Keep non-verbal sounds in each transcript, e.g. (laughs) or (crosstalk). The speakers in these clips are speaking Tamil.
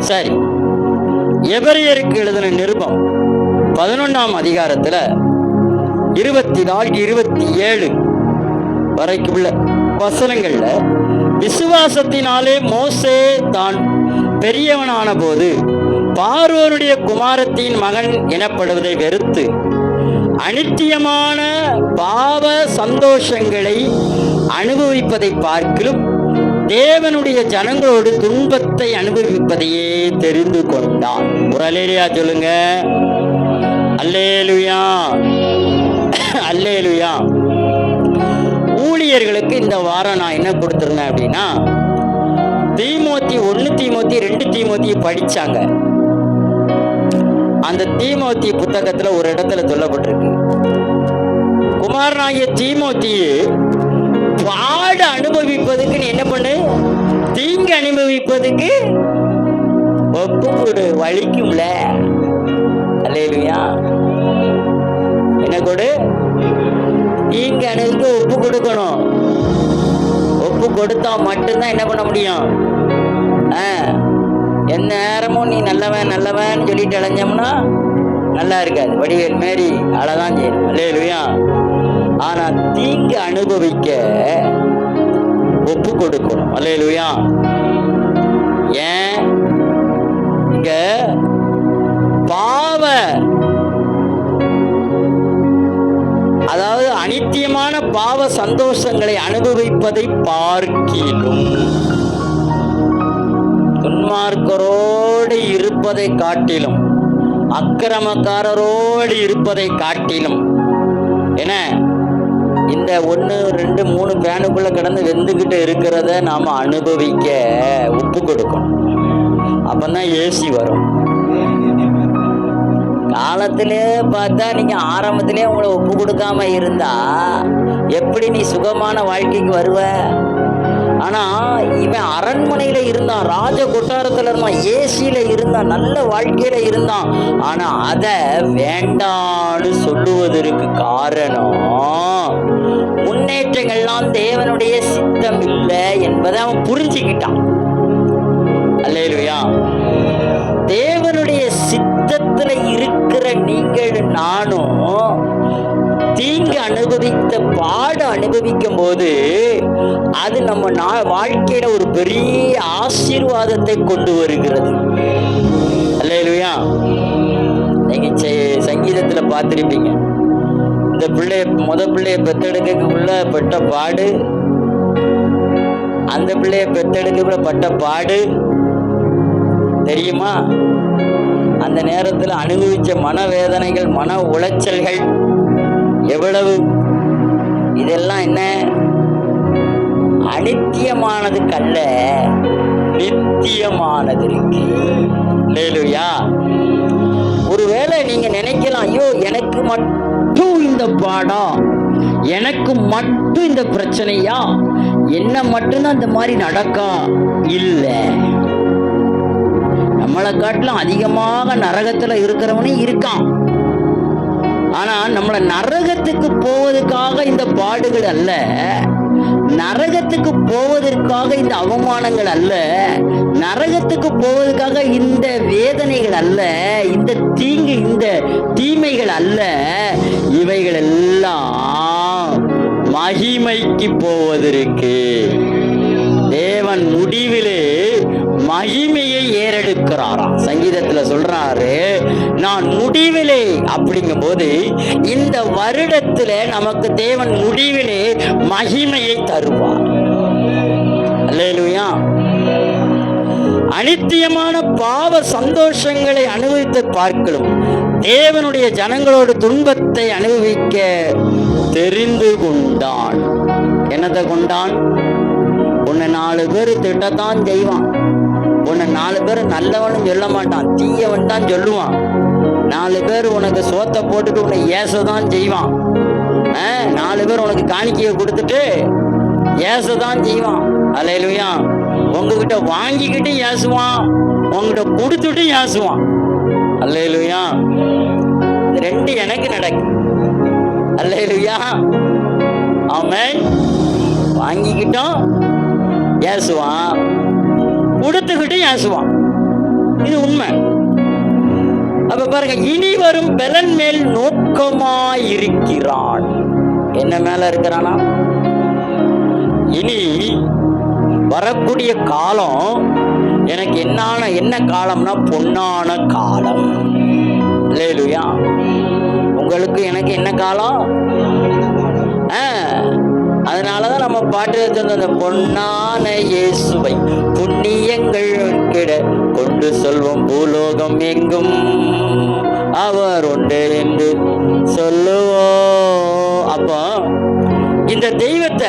சரி. எபிரேயருக்கு எழுதின நிருபம் பதினொன்றாம் அதிகாரத்தில் இருபத்தி நாலு இருபத்தி ஏழு வரைக்கும் உள்ள வசனங்களில் விசுவாசத்தினாலே மோசே தான் பெரியவனான போது பார்வோனுடைய குமாரத்தின் மகன் எனப்படுவதை வெறுத்து அனித்தியமான பாவ சந்தோஷங்களை அனுபவிப்பதை பார்க்கிலும் தேவனுடைய ஜனங்களோடு துன்பத்தை அனுபவிப்பதையே தெரிந்து கொண்டான். முரலேலியா சொல்லுங்க. அல்லேலுயா. அல்லேலுயா. ஊழியர்களுக்கு இந்த வாரம் நான் என்ன கொடுத்துருந்தேன் அப்படின்னா தீமோத்தி ஒன்று தீமோத்தி ரெண்டு தீமோத்தி படிச்சாங்க. அந்த தீமோத்தி புத்தகத்துல ஒரு இடத்துல சொல்லப்பட்டிருக்கு. குமாரனாகிய தீமோத்தியே பாடு அனுபவிப்பதுக்கு நீ என்ன பண்ணு? தீங்கு அனுபவிப்பதுக்கு ஒப்பு கொடு வலிக்கும்ல. அல்லையா என்ன கொடு? தீங்கு அணுக்கு ஒப்பு கொடுக்கணும். ஒப்பு கொடுத்தா மட்டும்தான் என்ன பண்ண முடியும்? ஆ? எந்த நேரமும் நீ நல்லவன் நல்லவன் சொல்லிட்டு அலைஞ்சோம்னா நல்லா இருக்காது. வடிவேல் மாரி அழகான் செய்யணும் அல்லையா ஆனா தீங்கு அனுபவிக்க ஒப்பு கொடுக்கணும். அல்லையா ஏன்? இங்க பாவ. அதாவது அனித்தியமான பாவ சந்தோஷங்களை அனுபவிப்பதை பார்க்கிலும். துன்மார்க்கரோடு இருப்பதை காட்டிலும். அக்கிரமக்காரரோடு இருப்பதை காட்டிலும். என்ன? இந்த ஒன்று ரெண்டு மூணு பேனுக்குள்ளே கிடந்து வெந்துக்கிட்டு இருக்கிறத நாம் அனுபவிக்க ஒப்பு கொடுக்கணும். அப்பதான் ஏசி வரும். காலத்திலே பார்த்தா நீங்கள் ஆரம்பத்திலே உங்களை ஒப்பு கொடுக்காம இருந்தா எப்படி நீ சுகமான வாழ்க்கைக்கு வருவ? ஆனால் இவன் அரண்மனையில் இருந்தான் ராஜ கொட்டாரத்தில் இருந்தான் ஏசியில் இருந்தான் நல்ல வாழ்க்கையில் இருந்தான். ஆனால் அதை வேண்டான்னு சொல்லுவதற்கு காரணம் முன்னேற்றங்கள்லாம் தேவனுடைய சித்தம் இல்லை என்பதை அவன் புரிஞ்சுக்கிட்டான். அல்லையா தேவனுடைய சித்தத்துல இருக்கிற நீங்கள் நானும் தீங்கு அனுபவித்த பாடு அனுபவிக்கும் போது அது நம்ம நா- வாழ்க்கையில ஒரு பெரிய ஆசீர்வாதத்தை கொண்டு வருகிறது. அல்லையா நீங்க சங்கீதத்துல பார்த்துருப்பீங்க. இந்த பிள்ளைய முத பிள்ளைய பெத்தெடுக்கக்குள்ள பட்ட பாடு அந்த பிள்ளைய பெத்தெடுக்கக்குள்ள பட்ட பாடு தெரியுமா? அந்த நேரத்தில் அனுபவிச்ச மனவேதனைகள் மன உளைச்சல்கள் எவ்வளவு? இதெல்லாம் என்ன? அனித்தியமானதுக்கல்ல நித்தியமானது இருக்கு. லேலுயா ஒருவேளை நீங்க நினைக்கலாம் ஐயோ எனக்கு மட்டும் இந்த பாடா? எனக்கு மட்டும் இந்த பிரச்சனையா? என்ன மட்டும்தான் இந்த மாதிரி நடக்கா? இல்லை. நம்மளை காட்டிலும் அதிகமாக நரகத்துல இருக்கிறவனும் இருக்கான். ஆனா நம்மளை நரகத்துக்கு போவதற்காக இந்த பாடுகள் அல்ல. நரகத்துக்கு போவதற்காக இந்த அவமானங்கள் அல்ல. நரகத்துக்கு போவதுக்காக இந்த வேதனைகள் அல்ல இந்த தீங்கு இந்த தீமைகள் அல்ல. இவைகள் எல்லாம் மகிமைக்கு போவதற்கு தேவன் முடிவிலே மகிமையை ஏறெடுக்கிறாராம். சங்கீதத்துல சொல்றாரு நான் முடிவிலே அப்படிங்கும்போது இந்த வருடத்துல நமக்கு தேவன் முடிவிலே மகிமையை தருவார். அல்லேலுயா. அனித்தியமான பாவ சந்தோஷங்களை அனுபவித்து பார்க்கலும். தேவனுடைய ஜனங்களோட துன்பத்தை அனுபவிக்க தெரிந்து கொண்டான். என்னத்தை கொண்டான்? உன்னை நாலு பேர் திட்டத்தான் செய்வான். உன்னை நாலு பேர் நல்லவனும் சொல்ல மாட்டான். தீயவன் தான் சொல்லுவான். நாலு பேர் உனக்கு சோத்தை போட்டுட்டு உன்னை ஏசதான் செய்வான். ஆ, நாலு பேர் உனக்கு காணிக்கையை கொடுத்துட்டு ஏசதான் செய்வான். அலையிலுயா. உங்ககிட்ட வாங்கிக்கிட்டு ஏசுவான் உங்ககிட்ட கொடுத்துட்டு ஏசுவான். அல்லையிலுயா இது ரெண்டு எனக்கு நடக்கும் அல்லையிலுயா அவன் வாங்கிக்கிட்டோம் ஏசுவான். கொடுத்துக்கிட்டு ஏசுவான். இது உண்மை. அப்ப பாருங்க இனி வரும் பலன் மேல் நோக்கமாயிருக்கிறான். என்ன மேல இருக்கிறானா? இனி வரக்கூடிய காலம் எனக்கு என்னான என்ன காலம்னா பொன்னான காலம். இல்லையா உங்களுக்கு எனக்கு என்ன காலம்? ஆ, அதனாலதான் நம்ம பாட்டு சொன்ன அந்த பொன்னான இயேசுவை புண்ணியங்கள் கிட கொண்டு செல்வோம். பூலோகம் எங்கும் அவர் உண்டு என்று சொல்லுவோம். அப்போ இந்த தெய்வத்தை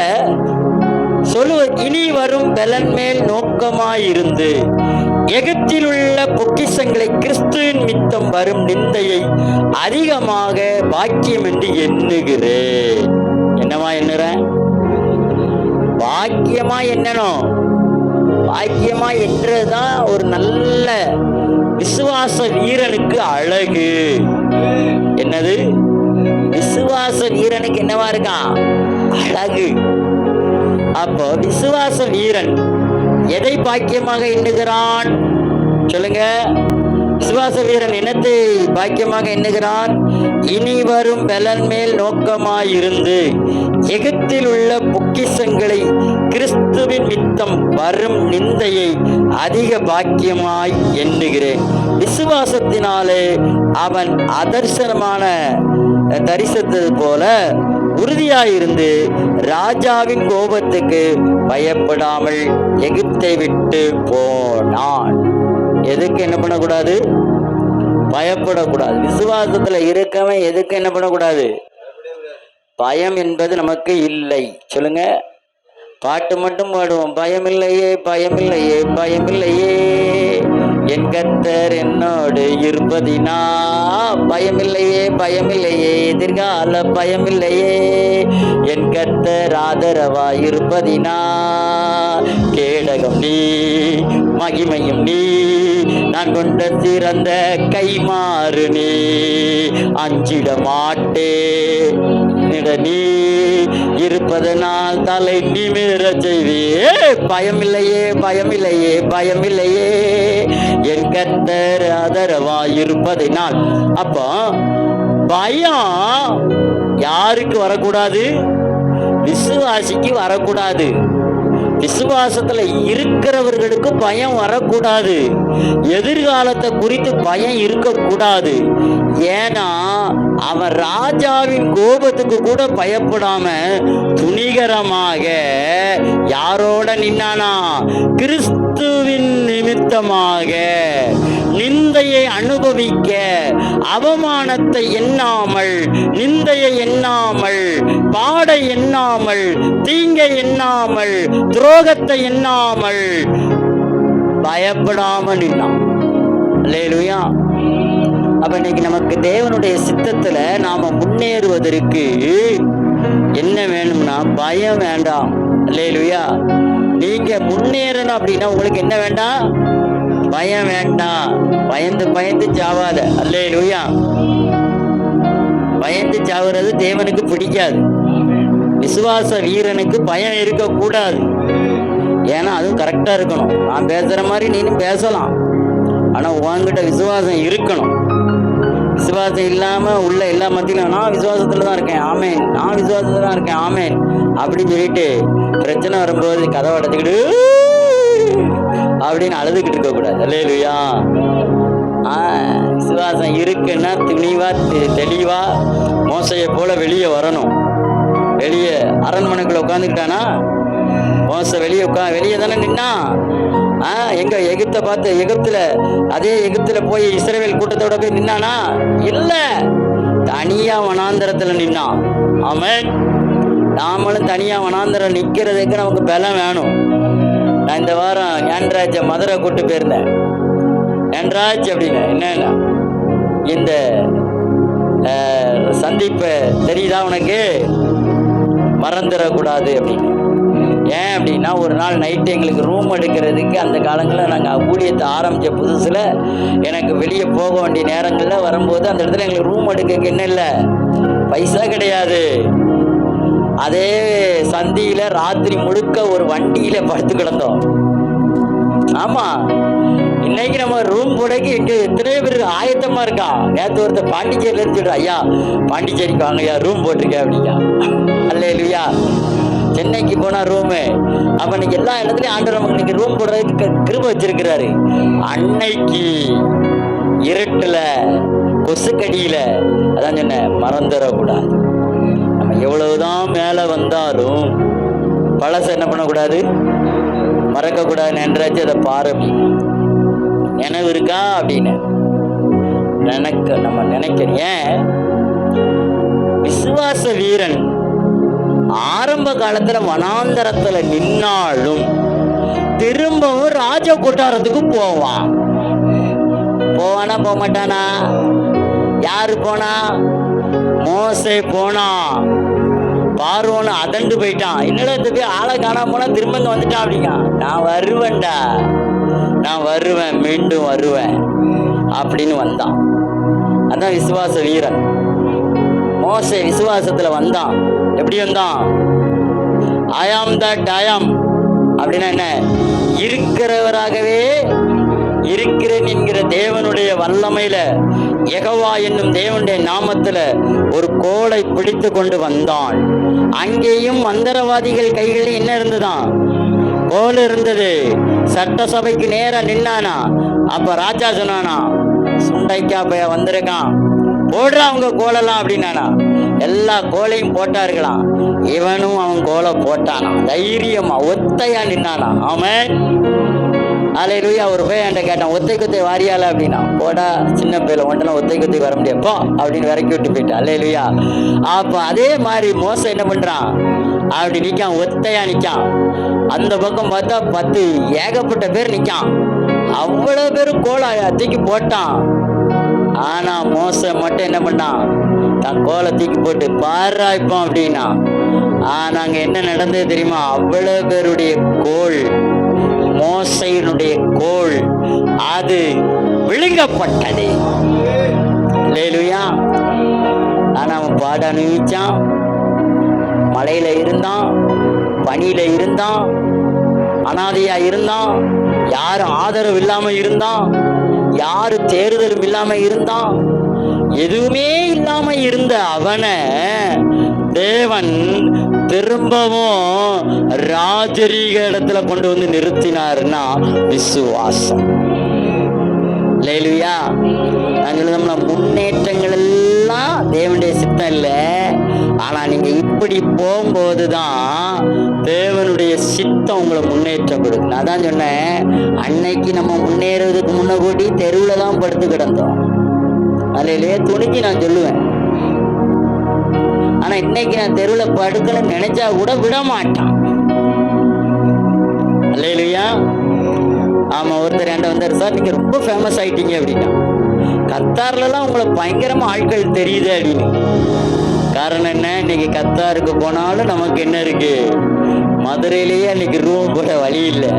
சொல்லுவ இனி வரும் பலன் மேல் நோக்கமாயிருந்து. எகத்தில் உள்ள பொக்கிஷங்களை கிறிஸ்துவின் மித்தம் வரும் நிந்தையை அதிகமாக பாக்கியம் என்று எண்ணுகிறேன். என்னவா எண்ணுறேன்? பாக்கியமா எண்ணணும். பாக்கியமா என்றதுதான் ஒரு நல்ல விசுவாச வீரனுக்கு அழகு. என்னது? விசுவாச வீரனுக்கு என்னவா இருக்கான்? அழகு. அப்போ விசுவாச வீரன் எதை பாக்கியமாக எண்ணுகிறான்? சொல்லுங்க. விசுவாச வீரன் என்னத்தை பாக்கியமாக எண்ணுகிறான்? இனி வரும் பலன் மேல் நோக்கமாயிருந்து எகத்தில் உள்ள பொக்கிஷங்களை கிறிஸ்துவின் மித்தம் வரும் நிந்தையை அதிக பாக்கியமாய் எண்ணுகிறேன். விசுவாசத்தினாலே அவன் அதர்சனமான தரிசத்தது போல உறுதியாயிருந்து ராஜாவின் கோபத்துக்கு பயப்படாமல் எகிப்தை விட்டு போனான். எதுக்கு என்ன பண்ணக்கூடாது? பயப்படக்கூடாது. விசுவாசத்துல இருக்கவன் எதுக்கு என்ன பண்ணக்கூடாது? பயம் என்பது நமக்கு இல்லை. சொல்லுங்க. பாட்டு மட்டும் பாடுவோம். பயமில்லையே பயமில்லையே பயமில்லையே என் கத்தர் என்னோடு இருப்பதினா? பயமில்லையே பயமில்லையே எதிர்கால பயமில்லையே. என் கர்த்தர் ஆதரவா இருப்பதினா கேடகம் நீ மகிமையும் நீ நான் கொண்ட சிறந்த கைமாறு நீ. அஞ்சிட மாட்டே நிட நீ இருப்பதனால் தலை நிமிர செய்வியே பயமில்லையே பயமில்லையே பயமில்லையே. என் கத்தர் ஆதரவா இருப்பதினால் அப்போ பயம் யாருக்கு வரக்கூடாது? விசுவாசிக்கு வரக்கூடாது. விசுவாசத்துல இருக்கிறவர்களுக்கு பயம் வரக்கூடாது. எதிர்காலத்தை குறித்து பயம் இருக்கக்கூடாது. ஏன்னா அவன் ராஜாவின் கோபத்துக்கு கூட பயப்படாம துணிகரமாக யாரோட நின்னானா? கிறிஸ்துவின் நிமித்தமாக. நிந்தையை அனுபவிக்க அவமானத்தை எண்ணாமல் நிந்தையை எண்ணாமல் பாடை எண்ணாமல் தீங்கை எண்ணாமல் துரோகத்தை எண்ணாமல் பயப்படாம நின்னான். லேலுயா அப்ப இன்னைக்கு நமக்கு தேவனுடைய சித்தத்துல நாம முன்னேறுவதற்கு என்ன வேணும்னா பயம் வேண்டாம். அல்லேலூயா. நீங்க முன்னேறணும் அப்படின்னா உங்களுக்கு என்ன வேண்டாம்? பயம் வேண்டாம். பயந்து பயந்து சாவாத. அல்லேலூயா. பயந்து சாவுறது தேவனுக்கு பிடிக்காது. விசுவாச வீரனுக்கு பயம் இருக்கக்கூடாது. ஏன்னா அதுவும் கரெக்டாக இருக்கணும். நான் பேசுகிற மாதிரி நீனும் பேசலாம். ஆனால் உங்ககிட்ட விசுவாசம் இருக்கணும். விசுவாசம் இல்லாமல் உள்ள எல்லா மத்தியிலும் நான் விசுவாசத்தில் தான் இருக்கேன். ஆமேன். நான் விசுவாசத்தில் தான் இருக்கேன். ஆமேன். அப்படின்னு சொல்லிட்டு பிரச்சனை வரும்போது கதவை அடைச்சிக்கிட்டு அப்படின்னு அழுதுகிட்டு இருக்கக்கூடாது அல்லேலுயா. ஆ விசுவாசம் இருக்குன்னா துணிவா தெளிவாக தெளிவா மோசையை போல வெளியே வரணும். வெளியே அரண்மனைக்குள்ள உட்காந்துக்கிட்டானா மோச வெளியே உட்கா வெளியே தானே நின்னா? ஆ எங்க எகிப்த பார்த்து எகிப்துல அதே எகிப்துல போய் இஸ்ரவேல் கூட்டத்தோட போய் நின்னானா? இல்ல. தனியா வனாந்தரத்துல நின்னான் அவன் நாமளும் தனியா வனாந்தரம் நிக்கிறதுக்கு நமக்கு பலம் வேணும். நான் இந்த வாரம் ஞான்ராஜ மதுரை கூட்டு போயிருந்தேன். ஞான்ராஜ் அப்படின்னு என்னன்னா இந்த சந்திப்பு தெரியுதா உனக்கு? மறந்துடக்கூடாது அப்படின்னு. ஏன் அப்படின்னா ஒரு நாள் நைட்டு எங்களுக்கு ரூம் எடுக்கிறதுக்கு அந்த காலங்களில் நாங்கள் ஊழியத்தை ஆரம்பித்த புதுசில் எனக்கு வெளியே போக வேண்டிய நேரங்களில் வரும்போது அந்த இடத்துல எங்களுக்கு ரூம் எடுக்க என்ன இல்லை? பைசா கிடையாது. அதே சந்தியில் ராத்திரி முழுக்க ஒரு வண்டியில் படுத்து கிடந்தோம். ஆமா. இன்னைக்கு நம்ம ரூம் போடக்கு இங்க எத்தனை பேர் ஆயத்தமா இருக்கா? நேற்று ஒருத்தர் பாண்டிச்சேரியில இருந்து சொல்ற ஐயா பாண்டிச்சேரிக்கு வாங்க ஐயா ரூம் போட்டிருக்கேன் அப்படியா அல்ல இல்லையா சென்னைக்கு போனா ரூமு அப்ப இன்னைக்கு எல்லா இடத்துலயும் ஆண்டவர் நமக்கு இன்னைக்கு ரூம் போடுறதுக்கு கிருப வச்சிருக்கிறாரு. அன்னைக்கு இருட்டுல கொசுக்கடியில அதான் சொன்ன மறந்துடக்கூடாது. எவ்வளவுதான் மேல வந்தாலும் பழச என்ன பண்ணக்கூடாது? மறக்கக்கூடாது நின்றாச்சு அதை பாரு. நினைவு இருக்கா அப்படின்னு. நினைக்க நம்ம நினைக்கிறோம் ஏன்? விசுவாச வீரன் ஆரம்ப காலத்துல வனாந்தரத்துல நின்னாலும் திரும்பவும் ராஜ கொட்டாரத்துக்கு போவான். போவானா போக மாட்டானா யாரு போனா? மோசை போனா. பார்வோன்னு அதண்டு போயிட்டான். என்னடா ஆளை காணாம போனா திரும்ப இங்க வந்துட்டான் அப்படிங்க. நான் வருவேன்டா. நான் வருவேன். மீண்டும் வருவேன். அப்படின்னு வந்தான். அதான் விசுவாச வீரன். மோச விசுவாசத்துல வந்தான். எப்படி வந்தான்? ஆயாம் தட் ஆயாம் அப்படின்னா என்ன? இருக்கிறவராகவே இருக்கிறேன் என்கிற தேவனுடைய வல்லமையில எகவா என்னும் தேவனுடைய நாமத்துல ஒரு கோலை பிடித்து கொண்டு வந்தான் அங்கேயும் மந்திரவாதிகள் கைகளில் என்ன இருந்துதான் கோல் இருந்தது. சட்டசபைக்கு நேரம் நின்னானா? அப்ப ராஜா சொன்னானா சுண்டைக்கா பைய வந்திருக்கான் போடுறா அவங்க கோலெல்லாம் அப்படின்னானா. எல்லா கோலையும் போட்டார்களாம் இவனும் அவன் கோலை போட்டானா. தைரியமா ஒத்தையா நின்னானா. அவன் அலை லூயா ஒரு போய் என்கிட்ட கேட்டான் ஒத்தை குத்தை வாரியால அப்படின்னா போடா சின்ன பிள்ளை ஒன்றெல்லாம் ஒத்தை குத்தி வர முடியாது. போ அப்படின்னு விறக்கி விட்டு போயிட்டான். லூயா அப்போ அதே மாதிரி மோசம் என்ன பண்ணுறான் அப்படி நிற்கான் ஒத்தையா நிற்கான் அந்த பக்கம் பார்த்தா பத்து ஏகப்பட்ட பேர் நிற்கான் அவ்வளோ பேர் கோலா தூக்கி போட்டான். ஆனால் மோசம் மட்டும் என்ன பண்ணான்? தன் கோலை தூக்கி போட்டு பாராய்ப்போம் அப்படின்னா. ஆனால் அங்க என்ன நடந்தது தெரியுமா? அவ்வளோ பேருடைய கோல் மோசையினுடைய கோள் அது விழுங்கப்பட்டது. லேலுயா ஆனா அவன் பாட அனுபவிச்சான். மலையில இருந்தான் பனியில் இருந்தான் அனாதையா இருந்தான் யாரும் ஆதரவு இல்லாம இருந்தான் யாரு தேர்தலும் இல்லாம இருந்தான் எதுவுமே இல்லாம இருந்த அவனை தேவன் திரும்பவும் ராஜரீக இடத்துல கொண்டு வந்து நிறுத்தினாருன்னா விசுவாசம். லேலுயா நான் சொல்லுதோம்னா முன்னேற்றங்கள் எல்லாம் தேவனுடைய சித்தம் இல்லை. ஆனால் நீங்கள் இப்படி போகும்போது தான் தேவனுடைய சித்தம் உங்களை முன்னேற்றம் கொடுக்கும். நான் தான் சொன்னேன் அன்னைக்கு நம்ம முன்னேறதுக்கு முன்ன கூட்டி தெருவில் தான் படுத்து கிடந்தோம். அதிலே துணிஞ்சு நான் சொல்லுவேன் ஆனா இன்னைக்கு நான் தெருவில் படுக்கணும்னு நினைச்சா கூட விட மாட்டான். இல்லையா ஆமா ஒருத்தர் என்ன வந்தார் சார் நீங்க ரொம்ப ஃபேமஸ் ஆயிட்டீங்க அப்படின்னா. கத்தார்லலாம் உங்களை பயங்கரமா ஆட்கள் தெரியுது அப்படின்னு. காரணம் என்ன? இன்னைக்கு கத்தாருக்கு போனாலும் நமக்கு என்ன இருக்கு? மதுரையிலேயே இன்னைக்கு ரூம் போட வழி இல்லை.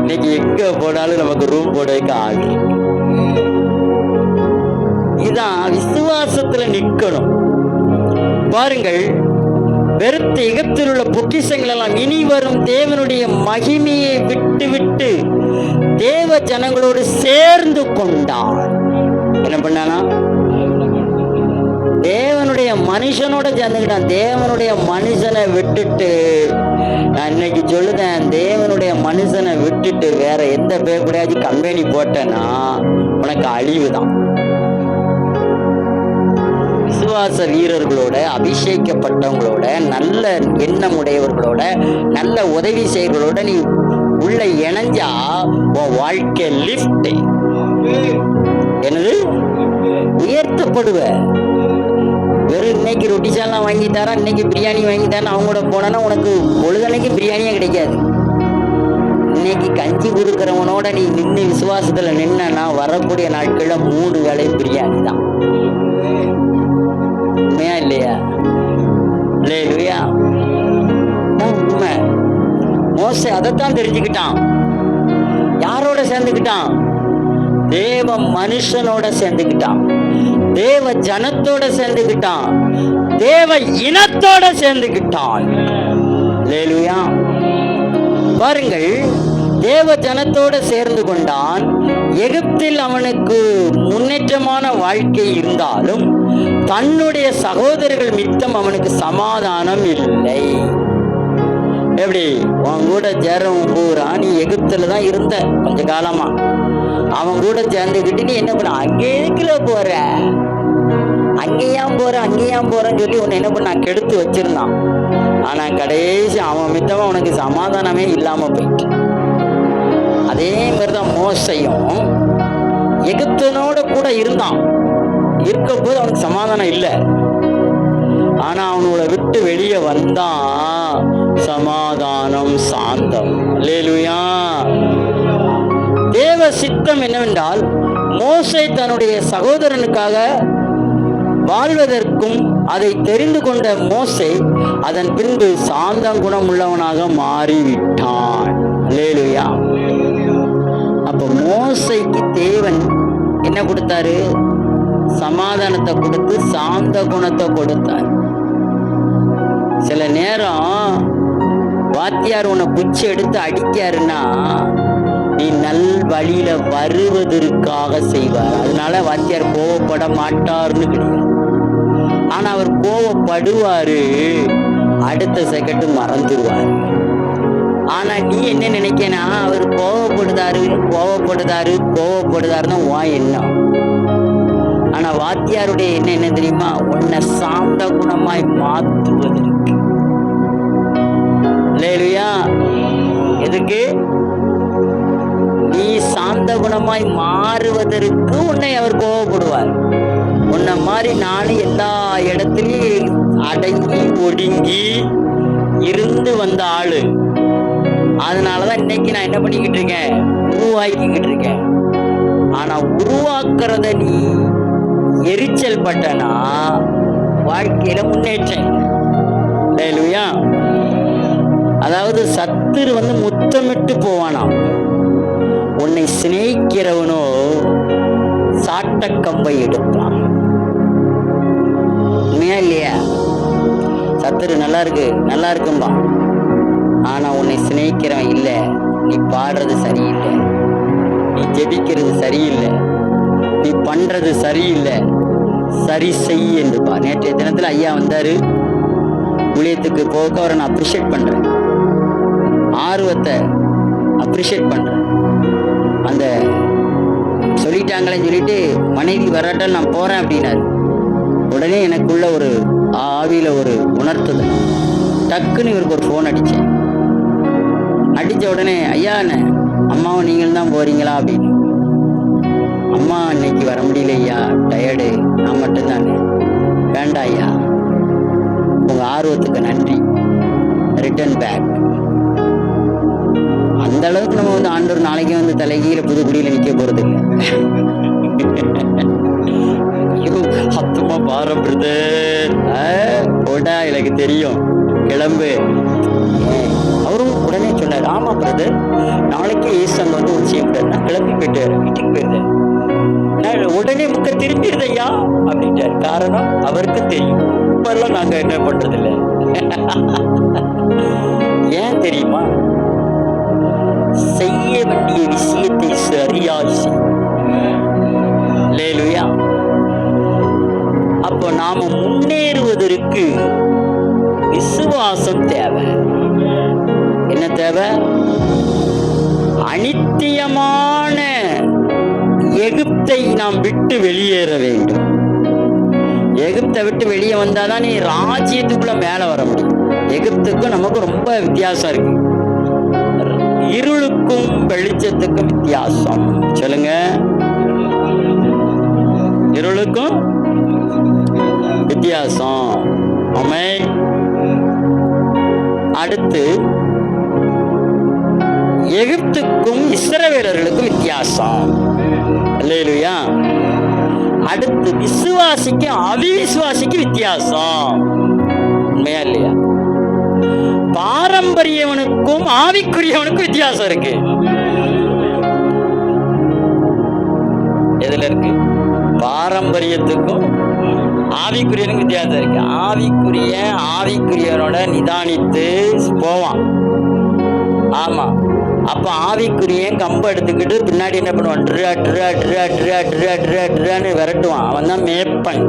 இன்னைக்கு எங்க போனாலும் நமக்கு ரூம் போட வைக்க ஆகும் இதான் விசுவாசத்துல நிக்கணும். பாருங்கள் வெறுத்த எகத்தில் உள்ள பொக்கிஷங்கள் எல்லாம் இனி வரும் தேவனுடைய மகிமையை விட்டு விட்டு தேவ ஜனங்களோடு சேர்ந்து கொண்டான். என்ன பண்ணானா? தேவனுடைய மனுஷனோட சேர்ந்துக்கிட்டான் தேவனுடைய மனுஷனை விட்டுட்டு நான் இன்னைக்கு சொல்லுதேன் தேவனுடைய மனுஷனை விட்டுட்டு வேற எந்த பேர் கூடயாச்சும் கம்பெனி போட்டேன்னா உனக்கு அழிவு தான் விசுவாச வீரர்களோட அபிஷேகப்பட்டவங்களோட நல்ல எண்ணம் உடையவர்களோட நல்ல உதவி செய்கிறவர்களோட நீ உள்ள இணைஞ்சா உன் வாழ்க்கை லிஃப்ட் என்னது? உயர்த்தப்படுவ. வெறும் இன்னைக்கு ரொட்டி சாலாம் வாங்கி தரேன் இன்னைக்கு பிரியாணி வாங்கி தரேன் அவங்க கூட போனா உனக்கு பொழுதனைக்கு பிரியாணியே கிடைக்காது. இன்னைக்கு கஞ்சி கொடுக்குறவனோட நீ நின்று விசுவாசத்துல நின்னா வரக்கூடிய நாட்களில் மூணு வேளை பிரியாணி தான். இல்லையா இல்லையா உண்மை. மோச அதைத்தான் தெரிஞ்சுக்கிட்டான். யாரோட சேர்ந்துக்கிட்டான்? தேவ மனுஷனோட சேர்ந்துக்கிட்டான். தேவ ஜனத்தோட சேர்ந்துக்கிட்டான். தேவ இனத்தோட சேர்ந்துக்கிட்டான். லேலுயா பாருங்கள் தேவ ஜனத்தோட சேர்ந்து கொண்டான். எகிப்தில் அவனுக்கு முன்னேற்றமான வாழ்க்கை இருந்தாலும் தன்னுடைய சகோதரர்கள் மித்தம் அவனுக்கு சமாதானம் இல்லை. எப்படி? உன் கூட சேரவும் பூரா நீ எகிப்துல தான் இருந்த கொஞ்ச காலமா. அவன் கூட சேர்ந்துக்கிட்டு நீ என்ன பண்ண? அங்கே எதுக்குல போற? அங்கேயாம் போற? அங்கேயாம் போறேன்னு சொல்லி உன்னை என்ன பண்ண? கெடுத்து வச்சிருந்தான். ஆனா கடைசி அவன் மித்தமா உனக்கு சமாதானமே இல்லாம போயிட்டு. அதே மாதிரிதான் மோசையும் எகிப்தனோட கூட இருந்தான். இருக்க போது அவனுக்கு சமாதானம் இல்லை. ஆனா அவனோட விட்டு வெளியே வந்தான் சமாதானம் சாந்தம். லேலுயா தேவ சித்தம் என்னவென்றால் மோசை தன்னுடைய சகோதரனுக்காக வாழ்வதற்கும் அதை தெரிந்து கொண்ட மோசை அதன் பின்பு சாந்தம் குணம் உள்ளவனாக மாறிவிட்டான். லேலுயா அப்ப மோசைக்கு தேவன் என்ன கொடுத்தாரு? சமாதானத்தை கொடுத்து சாந்த குணத்தை கொடுத்தார். சில நேரம் வாத்தியார் உன்னை குச்சி எடுத்து அடிக்காருன்னா நீ நல் வழியில வருவதற்காக செய்வார். அதனால வாத்தியார் கோவப்பட மாட்டார்னு கிடையாது. ஆனா அவர் கோவப்படுவாரு அடுத்த செகண்ட் மறந்துடுவார் ஆனா நீ என்ன நினைக்கனா அவர் கோவப்படுதாரு கோவப்படுதாரு கோவப்படுதாருன்னு உன் என்ன ஆனா வாத்தியாருடைய என்ன என்ன தெரியுமா? உன்னை சாந்த குணமாய் மாத்துவதற்கு. இல்லையா எதுக்கு? நீ சாந்த குணமாய் மாறுவதற்கு உன்னை அவர் கோவப்படுவார். உன்னை மாதிரி நானும் எல்லா இடத்துலையும் அடங்கி ஒடுங்கி இருந்து வந்த ஆளு. அதனாலதான் இன்னைக்கு நான் என்ன பண்ணிக்கிட்டு இருக்கேன்? உருவாக்கிக்கிட்டு இருக்கேன். ஆனா உருவாக்குறத நீ எரிச்சல் பட்டனா வாழ்க்கையில முன்னேற்றம் இல்லையா அதாவது சத்துரு வந்து முத்தமிட்டு போவானாம். உன்னை சிநேகிக்கிறவனோ சாட்டக்கம்பை எடுப்பான். உண்மையா இல்லையா? சத்துரு நல்லா இருக்கு நல்லா இருக்கும்பா. ஆனா உன்னை சிநேகிக்கிறவன் இல்லை. நீ பாடுறது சரியில்லை. நீ ஜெபிக்கிறது சரியில்லை. நீ பண்றது சரியில்லை. சரி செய் என்றுப்பா நேற்றைய தினத்துல ஐயா வந்தாரு. ஊழியத்துக்கு போக அவரை நான் அப்ரிஷியேட் பண்றேன். ஆர்வத்தை அப்ரிஷியேட் பண்றேன். அந்த சொல்லிட்டாங்களேன்னு சொல்லிட்டு மனைவி வராட்டால் நான் போறேன் அப்படின்னாரு. உடனே எனக்குள்ள ஒரு ஆவியில ஒரு உணர்த்துதல். டக்குன்னு இவருக்கு ஒரு ஃபோன் அடிச்சேன். அடிச்ச உடனே ஐயா அண்ணே, அம்மாவும் நீங்களும் தான் போறீங்களா? அப்படின்னு. அம்மா இன்னைக்கு வர முடியல ஐயா டயர்டு நான் மட்டும்தானே. வேண்டாம் ஐயா உங்க ஆர்வத்துக்கு நன்றி. ரிட்டர்ன் பேக் அந்த அளவுக்கு நம்ம வந்து ஆண்டவர் நாளைக்கு வந்து தலைகீழ புது குடியில நிக்க போறது இல்லை. அத்தமா பாரம் பிரதர் போடா எனக்கு தெரியும். கிளம்பு. அவரும் உடனே சொன்னார் ஆமா பிரதர் நாளைக்கு ஈசன் வந்து ஒரு செய்யக்கூடாது நான் கிளம்பி போயிட்டாரு வீட்டுக்கு போயிருந்தேன் நான் உடனே முக்க திரும்பிடுது ஐயா அப்படின்ட்டார் காரணம் அவருக்கு தெரியும். இப்பெல்லாம் நாங்க என்ன பண்றது இல்லை (laughs) ஏன் தெரியுமா? செய்ய வேண்டிய விஷயத்தை சரியாய் விட்டு வெளியேற வேண்டும். எகிப்தை விட்டு வெளியே வந்தாதான் நீ ராஜ்யத்துக்குள்ள மேல வர முடியும். எகிப்துக்கும் நமக்கு ரொம்ப வித்தியாசம் இருக்கு. இருளுக்கும் வெளிச்சத்துக்கும் வித்தியாசம். சொல்லுங்க. இருளுக்கும் வித்தியாசம். அமை அடுத்து எகிப்துக்கும் இஸ்ரவேலர்களுக்கும் வித்தியாசம். இல்லையா அடுத்து விசுவாசிக்கும் அவிசுவாசிக்கும் வித்தியாசம். உண்மையா இல்லையா? பாரம்பரியவனுக்கும் ஆவிக்குரியவனுக்கும் வித்தியாசம் இருக்கு. எதுல இருக்கு? பாரம்பரியத்துக்கும் ஆவிக்குரியனுக்கும் வித்தியாசம் இருக்கு. ஆவிக்குரிய ஆவிக்குரியவனோட நிதானித்து போவான். ஆமா. அப்போ ஆவிக்குரியன் கம்பை எடுத்துக்கிட்டு பின்னாடி என்ன பண்ணுவான்? ட்ரா ட்ரா ட்ரா ட்ரா ட்ரா ட்ரா ட்ரான்னு விரட்டுவான். அவன் தான் மேப்பன்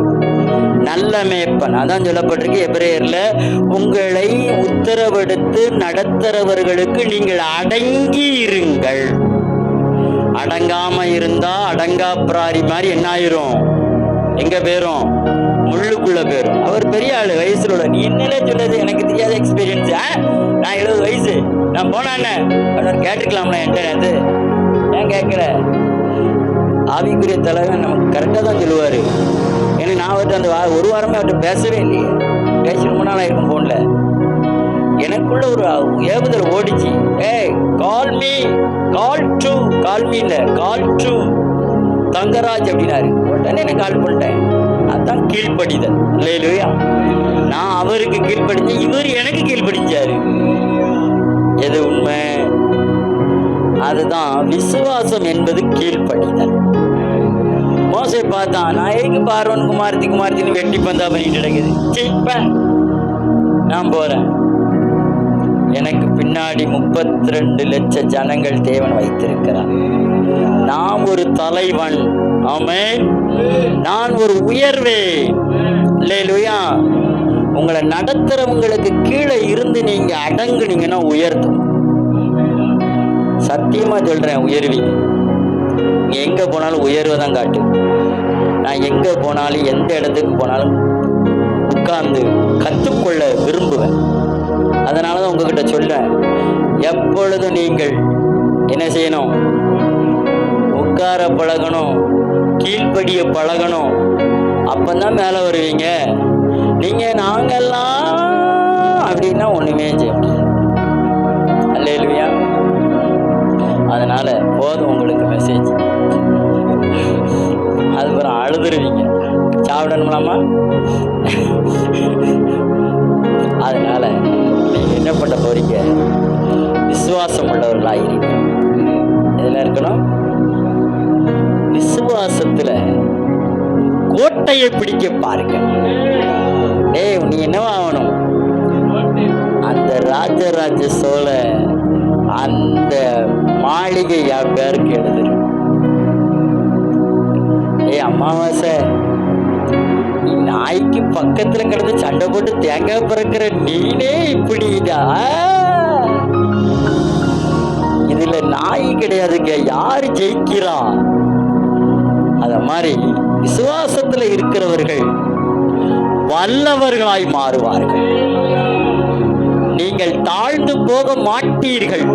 நல்ல மேப்பன் அதான் சொல்லப்பட்டிருக்கு எப்ரேயரில் உங்களை உத்தரவெடுத்து நடத்துறவர்களுக்கு நீங்கள் அடங்கி இருங்கள். அடங்காம இருந்தா அடங்கா பிராரி மாதிரி என்ன ஆயிரும்? எங்க பேரும்? உள்ள போயிடும் அவர் பெரிய ஆளு வயசுல உள்ள நீ என்னென்ன சொல்றது? எனக்கு தெரியாத எக்ஸ்பீரியன்ஸ் நான் எழுபது வயசு. நான் போனான்னு அப்படின்னு கேட்டுக்கலாம்ல என்கிட்ட அது ஏன் கேட்குற ஆவிக்குரிய தலைவர் நமக்கு கரெக்டாக தான் சொல்லுவார். ஏன்னா நான் அவர்கிட்ட அந்த ஒரு வாரமே அவர்கிட்ட பேசவே இல்லையே. பேசி ரொம்ப நாள் ஆயிருக்கும் ஃபோனில் எனக்குள்ள ஒரு ஏவுதல் ஓடிச்சு. ஏய் call me call to call me இல்லை கால் டு தங்கராஜ் அப்படின்னாரு. உடனே நான் கால் பண்ணிட்டேன். அதான் கீழ்ப்படிதல். இல்லையா நான் அவருக்கு கீழ்ப்படிஞ்சேன் இவர் எனக்கு கீழ்ப்படிஞ்சாரு எது உண்மை? அதுதான் விசுவாசம் என்பது கீழ்ப்படிதல். மோசை பார்த்தான் நான் எதுக்கு பார்வன் குமாரத்தி குமாரத்தின்னு வெட்டி பந்தா பண்ணிட்டு கிடக்குது நான் போறேன். எனக்கு பின்னாடி முப்பத்தி ரெண்டு லட்ச ஜனங்கள் தேவன் வைத்திருக்கிறான் நான் ஒரு தலைவன். ஆமென். நான் ஒரு உயர்வே. இல்லையா உங்களை நடத்துறவங்களுக்கு கீழே இருந்து நீங்க அடங்குனீங்கன்னா உயர்த்தும் சத்தியமா சொல்றேன் உயர்வீங்க எங்க போனாலும் உயர்வை தான் காட்டு. நான் எங்க போனாலும் எந்த இடத்துக்கு போனாலும் உட்கார்ந்து கற்றுக்கொள்ள விரும்புவேன். அதனால தான் உங்ககிட்ட சொல்றேன் எப்பொழுதும் நீங்கள் என்ன செய்யணும்? உட்கார பழகணும். கீழ்ப்படிய பழகணும். அப்பந்தான் மேலே வருவீங்க. நீங்க நாங்கெல்லாம் அப்படின்னா ஒண்ணுமே செய்ய முடியாது. அல்லேலுயா. அதனால போதும் உங்களுக்கு மெசேஜ் அதுக்கப்புறம் அழுதுருவீங்க. சாப்பிடணுங்களாமா அதனால நீங்க என்ன பண்ண போறீங்க? விசுவாசம் உள்ளவர்களாக இருங்க இதில் இருக்கணும்? விசுவாசத்துல கோட்டையை பிடிக்க பாருங்க. ஏய் நீ என்னவா ஆகணும்? அந்த ராஜராஜ சோழ அந்த மாளிகை யார் பேருக்கு எழுதுரு. ஏய் அமாவாசை. நாய்க்கு பக்கத்துல கிடந்து சண்டை போட்டு தேங்காய் பிறக்கிற நீனே இப்படிதா இதுல நாய் கிடையாதுங்க யாரு ஜெயிக்கிறா? அத மாதிரி விசுவாசத்துல இருக்கிறவர்கள் வல்லவர்களாய் மாறுவார்கள். நீங்கள் தாழ்ந்து போக மாட்டீர்கள்.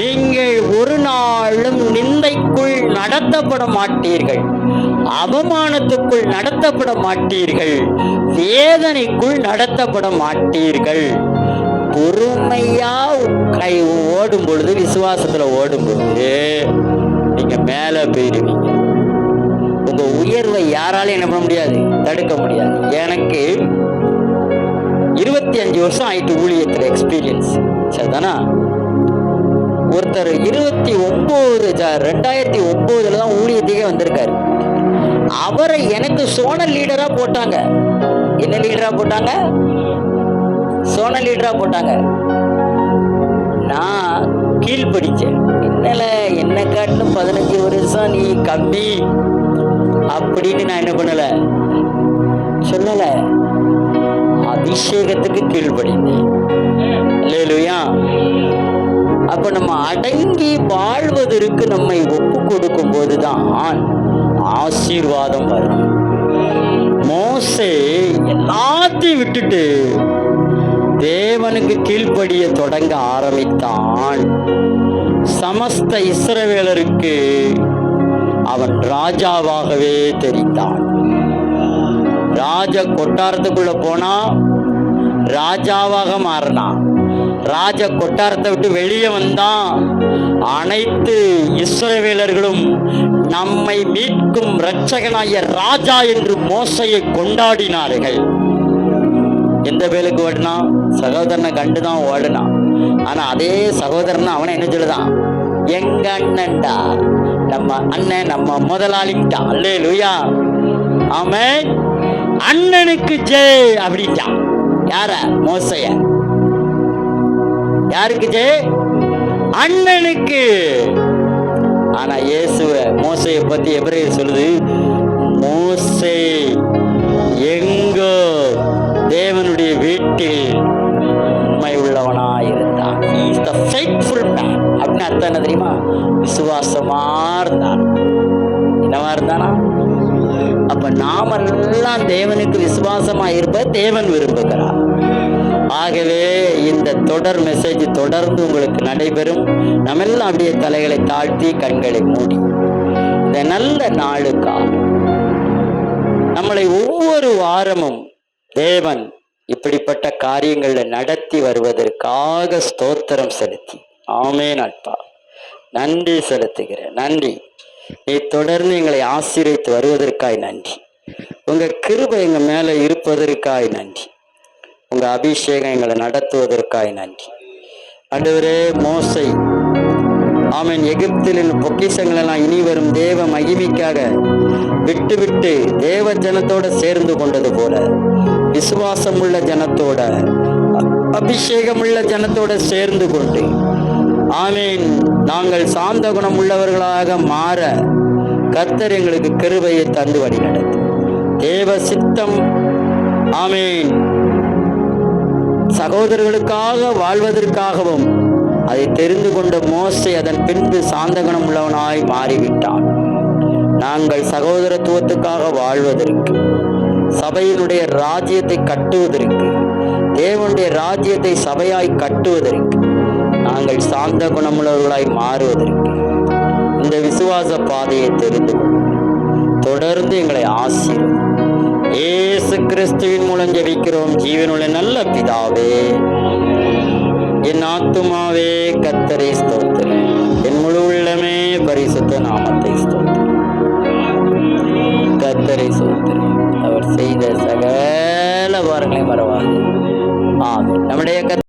நீங்கள் ஒரு நாளும் நிந்தைக்குள் நடத்தப்பட மாட்டீர்கள். அவமானத்துக்குள் நடத்தப்பட மாட்டீர்கள். வேதனைக்குள் நடத்தப்பட மாட்டீர்கள். பொறுமையா கை ஓடும் பொழுது விசுவாசத்துல ஓடும் பொழுது நீங்க மேல போயிருவீங்க உயர்வை யாராலையும் என்ன பண்ண முடியாது? தடுக்க முடியாது. எனக்கு இருபத்தி அஞ்சு வருஷம் ஆயிட்டு ஊழியத்தில் எக்ஸ்பீரியன்ஸ் சரிதானா? ஒருத்தர் இருபத்தி ஒன்பது ரெண்டாயிரத்தி ஒன்பதுல தான் ஊழியத்துக்கே வந்திருக்காரு. அவரை எனக்கு சோனல் லீடரா போட்டாங்க. என்ன லீடரா போட்டாங்க? சோனல் லீடரா போட்டாங்க. நான் கீழ்படிச்சேன் என்னல என்ன காட்டிலும் பதினஞ்சு வருஷம் நீ கம்மி அப்படின்னு நான் என்ன பண்ணல? சொல்லல. அபிஷேகத்துக்கு கீழ்ப்படிந்தேன். இல்லையா அப்ப நம்ம அடங்கி வாழ்வதற்கு நம்மை ஒப்பு கொடுக்கும் போதுதான் ஆசீர்வாதம் வரும். மோசே எல்லாத்தையும் விட்டுட்டு தேவனுக்கு கீழ்ப்படிய தொடங்க ஆரம்பித்தான். சமஸ்த இஸ்ரவேலருக்கு அவன் ராஜாவாகவே தெரிந்தான். ராஜ கொட்டாரத்துக்குள்ள போனா ராஜாவாக மாறினான். ராஜ கொட்டாரத்தை விட்டு வெளியே வந்தான். அனைத்து இஸ்ரவேலர்களும் நம்மை மீட்கும் இரட்சகனாய ராஜா என்று மோசையை கொண்டாடினார்கள். எந்த பேலுக்கு ஓடினா? சகோதரனை கண்டுதான் ஓடினான். ஆனா அதே சகோதரன் அவனை என்ன சொல்லுதான்? எங்க அண்ணன்டா நம்ம அண்ணன் நம்ம முதலாளிட்டான் அல்லே லுயா ஆமே அண்ணனுக்கு ஜெய் அப்படின்ட்டான். யார? மோசைய. யாருக்கு ஜெய்? அண்ணனுக்கு. ஆனா இயேசுவ மோசையை பத்தி எபிரேயர் சொல்லுது மோசை எங்கோ தேவனுடைய வீட்டில் உண்மை உள்ளவனாயிருந்தான். அப்படின்னு அர்த்தம் என்ன தெரியுமா? விசுவாசமா இருந்தான் என்னவா இருந்தானா அப்ப நாமெல்லாம் தேவனுக்கு விசுவாசமா இருப்ப தேவன் விரும்புகிறார். ஆகவே இந்த தொடர் மெசேஜ் தொடர்ந்து உங்களுக்கு நடைபெறும். நம்ம எல்லாம் அப்படியே தலைகளை தாழ்த்தி கண்களை மூடி. இந்த நல்ல நாளுக்காக நம்மளை ஒவ்வொரு வாரமும் தேவன் இப்படிப்பட்ட காரியங்கள்ல நடத்தி வருவதற்காக ஸ்தோத்திரம் செலுத்தி. ஆமே நட்பா. நன்றி செலுத்துகிறேன். நன்றி. நீ தொடர்ந்து எங்களை ஆசீர்வித்து வருவதற்காய் நன்றி. உங்க கிருபை எங்க மேல இருப்பதற்காய் நன்றி. உங்க அபிஷேகம் எங்களை நடத்துவதற்காய் நன்றி. ஆண்டவரே மோசை ஆமென். எகிப்திலின் பொக்கிஷங்கள் எல்லாம் இனி வரும் தேவ மகிமைக்காக விட்டு விட்டு தேவ ஜனத்தோட சேர்ந்து கொண்டது போல விசுவாசமுள்ள ஜனத்தோட அபிஷேகம் அபிஷேகமுள்ள ஜனத்தோட சேர்ந்து கொண்டு ஆமீன். நாங்கள் சாந்த குணம் உள்ளவர்களாக மாற கர்த்தர் எங்களுக்கு கிருபையை தந்து வழி நடத்தும் தேவ சித்தம். ஆமீன். சகோதரர்களுக்காக வாழ்வதற்காகவும் அதை தெரிந்து கொண்ட மோசை அதன் பின்பு சாந்த குணம் உள்ளவனாய் மாறிவிட்டான். நாங்கள் சகோதரத்துவத்துக்காக வாழ்வதற்கு சபையினுடைய ராஜ்யத்தை கட்டுவதற்கு தேவனுடைய ராஜ்யத்தை சபையாய் கட்டுவதற்கு நாங்கள் சாந்த குணமுள்ளவர்களாய் மாறுவதற்கு இந்த விசுவாச பாதையை தெரிந்து தொடர்ந்து எங்களை ஆசீர்வதி. இயேசு கிறிஸ்துவின் மூலம் ஜெபிக்கிறோம். ஜீவனுள்ள நல்ல பிதாவே. என் ஆத்துமாவே கத்தரை ஸ்தோத்திரம். என் முழு உள்ளமே பரிசுத்த நாமத்தை ஸ்தோத்திரம். கத்தரை ஸ்தோத்திரம். அவர் செய்த சகல வாரங்களை மறவாது. ஆமென். நம்முடைய